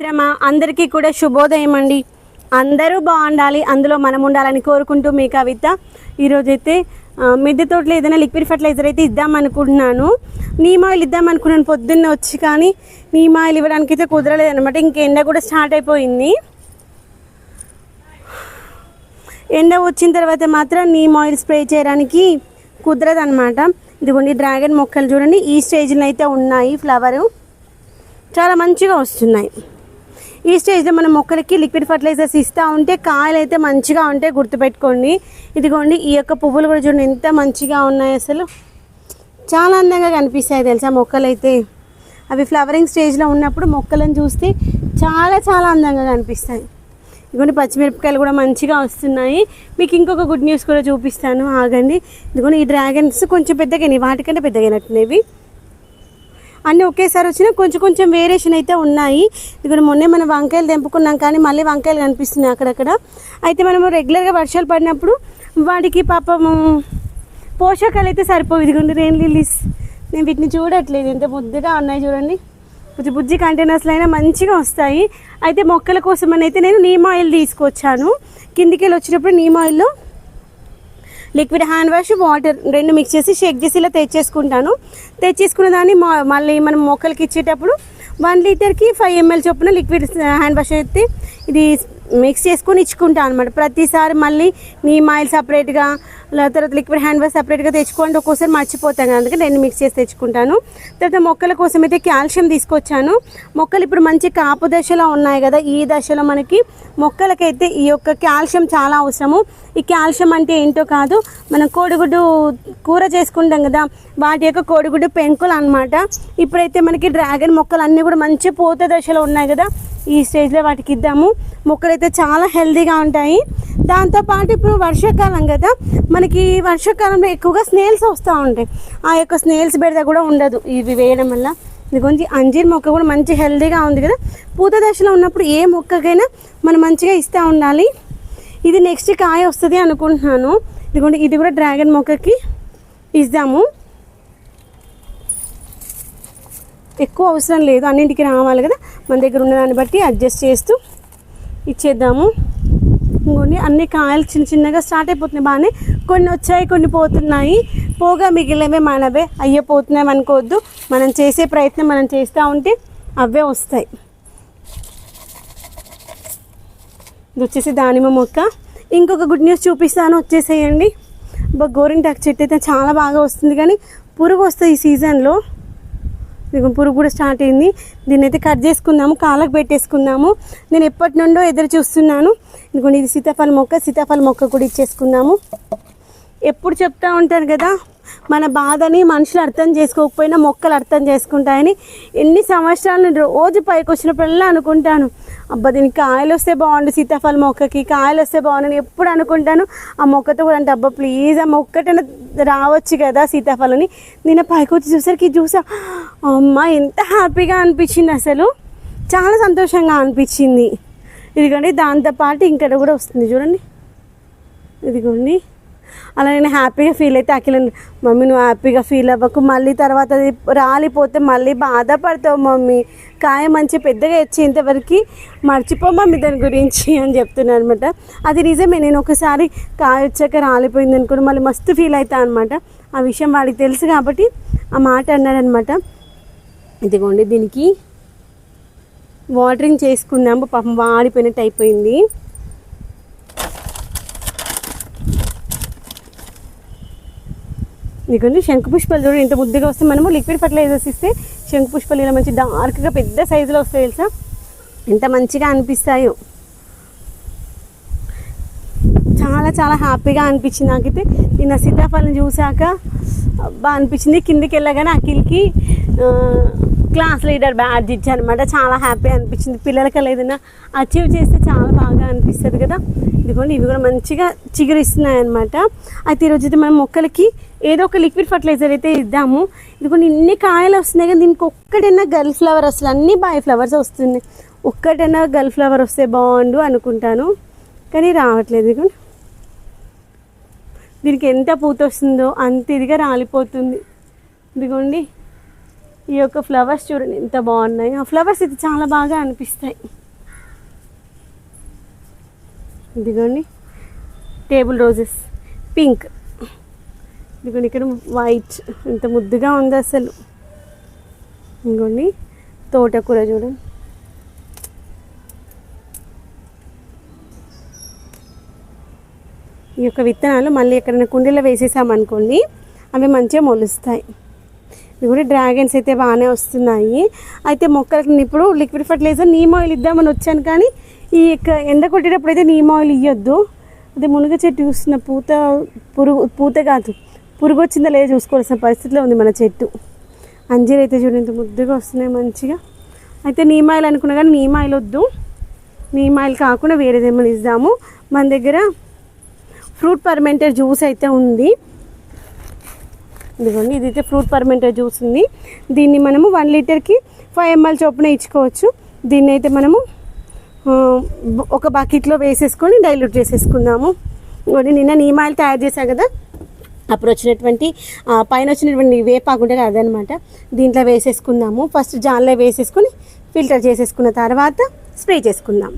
మిత్రమ అందరికీ కూడా శుభోదయం అండి అందరూ బాగుండాలి. అందులో మనం ఉండాలని కోరుకుంటూ మీ కవిత ఈరోజైతే మిద్దె తోటలో ఏదైనా లిక్విడ్ ఫర్టిలైజర్ అయితే ఇద్దాం అనుకుంటున్నాను నీమ్ ఆయిల్ ఇద్దాం అనుకున్నాను పొద్దున్న వచ్చి కానీ నీమ్ ఆయిల్ ఇవ్వడానికి అయితే కుదరలేదు అనమాట ఇంక ఎండ కూడా స్టార్ట్ అయిపోయింది. ఎండ వచ్చిన తర్వాత మాత్రం నీమ్ ఆయిల్ స్ప్రే చేయడానికి కుదరదు అనమాట ఇదిగోండి డ్రాగన్ మొక్కలు చూడండి. ఈ స్టేజ్లో అయితే ఉన్నాయి ఫ్లవరు. చాలా మంచిగా వస్తున్నాయి. ఈ స్టేజ్లో మనం మొక్కలకి లిక్విడ్ ఫర్టిలైజర్స్ ఇస్తూ ఉంటే కాయలు అయితే మంచిగా ఉంటాయి గుర్తుపెట్టుకోండి. ఇదిగోండి ఈ యొక్క పువ్వులు కూడా చూడండి ఎంత మంచిగా ఉన్నాయి అసలు. చాలా అందంగా కనిపిస్తాయి తెలుసా మొక్కలు అయితే అవి ఫ్లవరింగ్ స్టేజ్లో ఉన్నప్పుడు మొక్కలను చూస్తే చాలా చాలా అందంగా కనిపిస్తాయి. ఇదిగోండి పచ్చిమిరపకాయలు కూడా మంచిగా వస్తున్నాయి. మీకు ఇంకొక గుడ్ న్యూస్ కూడా చూపిస్తాను. ఆగండి. ఇదిగోండి ఈ డ్రాగన్స్ కొంచెం పెద్దగా వాటికంటే పెద్దగా అన్నీ ఒకేసారి వచ్చినా కొంచెం కొంచెం వేరియేషన్ అయితే ఉన్నాయి. ఇక్కడ మొన్నే మనం వంకాయలు తెంపుకున్నాం కానీ మళ్ళీ వంకాయలు కనిపిస్తున్నాయి అక్కడక్కడ. అయితే మనము రెగ్యులర్గా వర్షాలు పడినప్పుడు వాటికి పాపము పోషకాలు అయితే సరిపోవు. ఇదిగోండి రెయిన్ లిల్లీస్ నేను వీటిని చూడట్లేదు. ఎంత ముద్దుగా ఉన్నాయి చూడండి. బుజ్జి బుజ్జి కంటైనర్స్లో అయినా మంచిగా వస్తాయి. అయితే మొక్కల కోసం అని అయితే నేను నీమ్ ఆయిల్ తీసుకొచ్చాను. కిందికి వెళ్ళి వచ్చినప్పుడు నీమ్ ఆయిల్లో లిక్విడ్ హ్యాండ్ వాష్ వాటర్ రెండు మిక్స్ చేసి షేక్ చేసి ఇలా తెచ్చేసుకుంటాను. తెచ్చేసుకున్న దాన్ని మళ్ళీ మనం మొక్కలకి ఇచ్చేటప్పుడు వన్ లీటర్కి ఫైవ్ ఎంఎల్ చొప్పున లిక్విడ్ హ్యాండ్ వాష్ అయితే ఇది మిక్స్ చేసుకొని ఇచ్చుకుంటాను అనమాట ప్రతిసారి మళ్ళీ నీమ్ ఆయిల్ సపరేట్గా తర్వాత లిక్విడ్ హ్యాండ్ వాష్ సపరేట్గా తెచ్చుకోండి ఒక్కోసారి మర్చిపోతాను కదా, అందుకే నేను మిక్స్ చేసి తెచ్చుకుంటాను. తర్వాత మొక్కల కోసం అయితే కాల్షియం తీసుకొచ్చాను. మొక్కలు ఇప్పుడు మంచి కాపు దశలో ఉన్నాయి కదా ఈ దశలో మనకి మొక్కలకైతే ఈ యొక్క కాల్షియం చాలా అవసరము. ఈ కాల్షియం అంటే ఏంటో కాదు మనం కోడిగుడ్డు కూర చేసుకుంటాం కదా వాటి యొక్క కోడిగుడ్డు పెంకులు అన్నమాట. ఇప్పుడైతే మనకి డ్రాగన్ మొక్కలు అన్నీ కూడా మంచి పూత దశలో ఉన్నాయి కదా ఈ స్టేజ్లో వాటికి ఇద్దాము. మొక్కలు అయితే చాలా హెల్దీగా ఉంటాయి. దాంతోపాటు ఇప్పుడు వర్షాకాలం కదా మనకి వర్షాకాలంలో ఎక్కువగా స్నేల్స్ వస్తూ ఉంటాయి. ఆ యొక్క స్నేల్స్ బెడద కూడా ఉండదు. ఇవి వేయడం వల్ల ఇదిగోండి అంజీర్ మొక్క కూడా మంచి హెల్దీగా ఉంది కదా. పూత దశలో ఉన్నప్పుడు ఏ మొక్కకైనా మనం మంచిగా ఇస్తూ ఉండాలి. ఇది నెక్స్ట్ కాయ వస్తుంది అనుకుంటున్నాను. ఇదిగోండి ఇది కూడా డ్రాగన్ మొక్కకి ఇద్దాము. ఎక్కువ అవసరం లేదు అన్నింటికి రావాలి కదా. మన దగ్గర ఉన్న దాన్ని బట్టి అడ్జస్ట్ చేస్తూ ఇచ్చేద్దాము. ఇంకొన్ని అన్ని కాయలు చిన్న చిన్నగా స్టార్ట్ అయిపోతున్నాయి బాగానే. కొన్ని వచ్చాయి కొన్ని పోతున్నాయి. పోగా మిగిలినవే మనవే. అయ్యే పోతున్నాయి అనుకోవద్దు. మనం చేసే ప్రయత్నం మనం చేస్తూ ఉంటే అవే వస్తాయి. ఇది వచ్చేసి దానిమ్మ మొక్క. ఇంకొక గుడ్ న్యూస్ చూపిస్తాను వచ్చేసేయండి. గోరింటాకు చెట్టు అయితే చాలా బాగా వస్తుంది కానీ పురుగు వస్తుంది ఈ సీజన్లో పురుగు కూడా స్టార్ట్ అయింది. దీన్ని అయితే కట్ చేసుకుందాము కాళ్ళకు పెట్టేసుకుందాము. నేను ఎప్పటి నుండో ఎదురు చూస్తున్నాను. ఇదిగోండి ఇది సీతాఫల మొక్క సీతాఫల మొక్క కూడా ఇచ్చేసుకుందాము. ఎప్పుడు చెప్తా ఉంటాను కదా మన బాధని మనుషులు అర్థం చేసుకోకపోయినా మొక్కలు అర్థం చేసుకుంటాయని. ఎన్ని సంవత్సరాలు రోజు పైకి వచ్చినప్పుడల్లా అనుకుంటాను. అబ్బా దీనికి కాయలు వస్తే బాగుండు సీతాఫల మొక్కకి కాయలు వస్తే బాగుండు ఎప్పుడు అనుకుంటాను. ఆ మొక్కతో కూడా అంటే అబ్బా ప్లీజ్ ఆ మొక్కటైనా రావచ్చు కదా సీతాఫలని నేను పైకి వచ్చి చూసరికి చూసా అమ్మ ఎంత హ్యాపీగా అనిపించింది అసలు. చాలా సంతోషంగా అనిపించింది. ఇదిగోండి దాంతోపాటు ఇంకా కూడా వస్తుంది. చూడండి. ఇదిగోండి. అలా నేను హ్యాపీగా ఫీల్ అయితే అఖిల మమ్మీ నువ్వు హ్యాపీగా ఫీల్ అవ్వకు. మళ్ళీ తర్వాత అది రాలిపోతే మళ్ళీ బాధపడతావు మమ్మీ. కాయ మంచి పెద్దగా వచ్చేంతవరకు మర్చిపో మమ్మీ దాని గురించి అని చెప్తున్నాను అనమాట అది నిజమే. నేను ఒకసారి కాయ వచ్చాక రాలిపోయింది అనుకోండి మళ్ళీ మస్తు ఫీల్ అవుతా అనమాట ఆ విషయం వాడికి తెలుసు కాబట్టి ఆ మాట అన్నాడనమాట ఇదిగోండి దీనికి వాటరింగ్ చేసుకుందాము. పాపం వాడిపోయినట్టు అయిపోయింది. ఇదిగోండి శంకు పుష్పాలు చూడండి ఇంత ముద్దుగా వస్తే మనము లిక్విడ్ ఫర్టిలైజర్స్ ఇస్తే శంకు పుష్పాలు ఇలా మంచి డార్క్గా పెద్ద సైజులో వస్తాయి తెలుసా? ఎంత మంచిగా అనిపిస్తాయో. చాలా చాలా హ్యాపీగా అనిపించింది నాకైతే. నేను ఆ సీతాఫలం చూశాక బాగా అనిపించింది. కిందికి వెళ్ళగానే అఖిల్కి క్లాస్ లీడర్ బ్యాడ్జ్ ఇచ్చానమాట చాలా హ్యాపీ అనిపించింది. పిల్లలకి అలా ఏదైనా అచీవ్ చేస్తే చాలా బాగా అనిపిస్తుంది కదా. ఇదిగోండి ఇవి కూడా మంచిగా చిగురిస్తున్నాయి అనమాట అయితే ఈరోజు అయితే మనం మొక్కలకి ఏదో ఒక లిక్విడ్ ఫర్టిలైజర్ అయితే ఇద్దాము. ఇదిగోండి ఇన్ని కాయలు వస్తున్నాయి కానీ దీనికి ఒక్కటైనా గర్ల్ ఫ్లవర్ అసలు అన్ని బాయ్ ఫ్లవర్స్ వస్తున్నాయి. ఒక్కటైనా గర్ల్ ఫ్లవర్ వస్తే బాగుండు అనుకుంటాను. కానీ రావట్లేదు ఇదిగోండి. దీనికి ఎంత పూత వస్తుందో అంత ఇదిగా రాలిపోతుంది. ఇదిగోండి ఈ యొక్క ఫ్లవర్స్ చూడండి ఎంత బాగున్నాయి. ఆ ఫ్లవర్స్ ఇది చాలా బాగా అనిపిస్తాయి. ఇదిగోండి టేబుల్ రోజెస్ పింక్. ఇదిగోండి ఇక్కడ వైట్ ఎంత ముద్దుగా ఉంది అసలు. ఇదిగోండి తోటకూర చూడండి. ఈ యొక్క విత్తనాలు మళ్ళీ ఎక్కడైనా కుండీలో వేసేసామనుకోండి అవి మంచిగా మొలుస్తాయి. ఇది కూడా డ్రాగన్స్ అయితే బాగానే వస్తున్నాయి. అయితే మొక్కలకి ఇప్పుడు లిక్విడ్ ఫర్టిలైజర్ నీమ్ ఆయిల్ ఇద్దామని వచ్చాను కానీ ఈ యొక్క ఎండ కొట్టేటప్పుడు అయితే నీమ్ ఆయిల్ ఇవ్వద్దు అదే మునగ చెట్టు చూస్తున్న పూత పురుగు పూత కాదు పురుగు వచ్చిందా లేదా చూసుకోవాల్సిన పరిస్థితిలో ఉంది మన చెట్టు. అంజీర్ అయితే చూడండి ముద్దుగా వస్తున్నాయి మంచిగా. అయితే నీమ్ ఆయిల్ అనుకున్నా కానీ నీమ్ ఆయిల్ వద్దు. నీమ్ ఆయిల్ కాకుండా వేరేదేమో ఇద్దాము. మన దగ్గర ఫ్రూట్ పర్మెంటర్ జ్యూస్ అయితే ఉంది. ఇదిగోండి ఇదైతే ఫ్రూట్ పర్మెంటర్ జ్యూస్ ఉంది. దీన్ని మనము వన్ లీటర్కి ఫైవ్ ఎంఎల్ చొప్పున ఇచ్చుకోవచ్చు. దీన్ని అయితే మనము ఒక బకెట్లో వేసేసుకొని డైల్యూట్ చేసేసుకుందాము. ఇదిగోండి నిన్న నీమాయిల్ తయారు చేశాం కదా? అప్పుడు వచ్చినటువంటి పైన వచ్చినటువంటి వేపాకుంటే అదనమాట దీంట్లో వేసేసుకుందాము. ఫస్ట్ జాన్లో వేసేసుకొని ఫిల్టర్ చేసేసుకున్న తర్వాత స్ప్రే చేసుకుందాం.